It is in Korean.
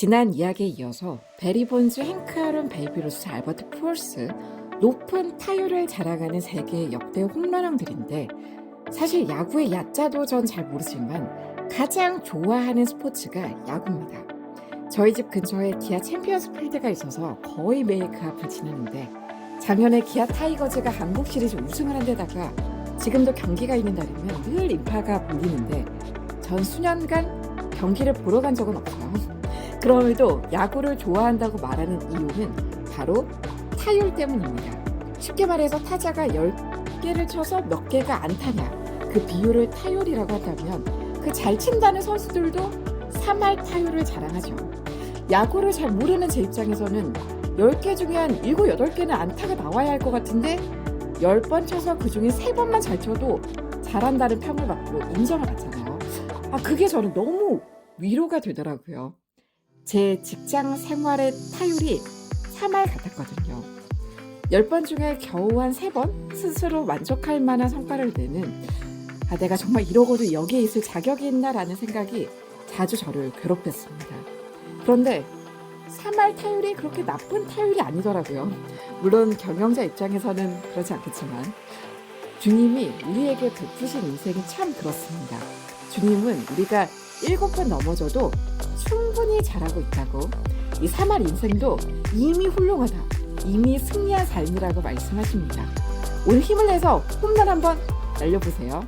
지난 이야기에 이어서 베리 본즈, 행크 아론, 베이비 로스, 알버트 푸얼스 높은 타율을 자랑하는 세계의 역대 홈런왕들인데 사실 야구의 야자도 전 잘 모르지만 가장 좋아하는 스포츠가 야구입니다. 저희 집 근처에 기아 챔피언스 필드가 있어서 거의 매일 그 앞을 지나는데 작년에 기아 타이거즈가 한국 시리즈 우승을 한 데다가 지금도 경기가 있는 날이면 늘 인파가 몰리는데 전 수년간 경기를 보러 간 적은 없어요. 그럼에도 야구를 좋아한다고 말하는 이유는 바로 타율 때문입니다. 쉽게 말해서 타자가 10개를 쳐서 몇 개가 안 타냐 그 비율을 타율이라고 한다면 그 잘 친다는 선수들도 3할 타율을 자랑하죠. 야구를 잘 모르는 제 입장에서는 10개 중에 한 7, 8개는 안타가 나와야 할 것 같은데 10번 쳐서 그 중에 3번만 잘 쳐도 잘한다는 평을 받고 인정을 받잖아요. 아, 그게 저는 너무 위로가 되더라고요. 제 직장 생활의 타율이 3할 같았거든요. 10번 중에 겨우 한 3번 스스로 만족할 만한 성과를 내는 아, 내가 정말 이러고도 여기에 있을 자격이 있나라는 생각이 자주 저를 괴롭혔습니다. 그런데 3할 타율이 그렇게 나쁜 타율이 아니더라고요. 물론 경영자 입장에서는 그렇지 않겠지만 주님이 우리에게 베푸신 인생이 참 그렇습니다. 주님은 우리가 7번 넘어져도 충분히 잘하고 있다고 이 3할 인생도 이미 훌륭하다. 이미 승리한 삶이라고 말씀하십니다. 오늘 힘을 내서 홈런 한번 날려보세요.